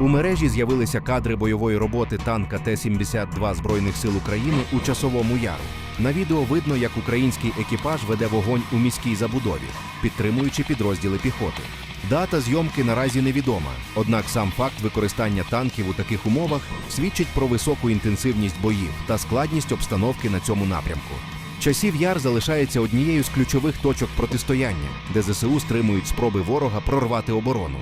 У мережі з'явилися кадри бойової роботи танка Т-72 Збройних сил України у часовому яру. На відео видно, як український екіпаж веде вогонь у міській забудові, підтримуючи підрозділи піхоти. Дата зйомки наразі невідома, однак сам факт використання танків у таких умовах свідчить про високу інтенсивність боїв та складність обстановки на цьому напрямку. Часів яр залишається однією з ключових точок протистояння, де ЗСУ стримують спроби ворога прорвати оборону.